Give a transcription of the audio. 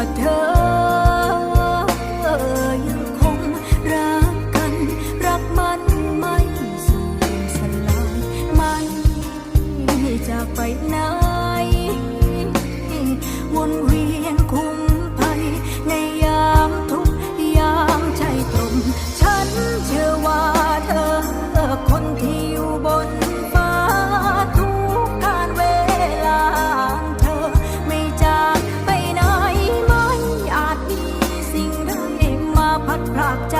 ว่าเธอยังคงรักกัน รักมันไม่สูญสลายมันจาไปไหน ดพรากใจ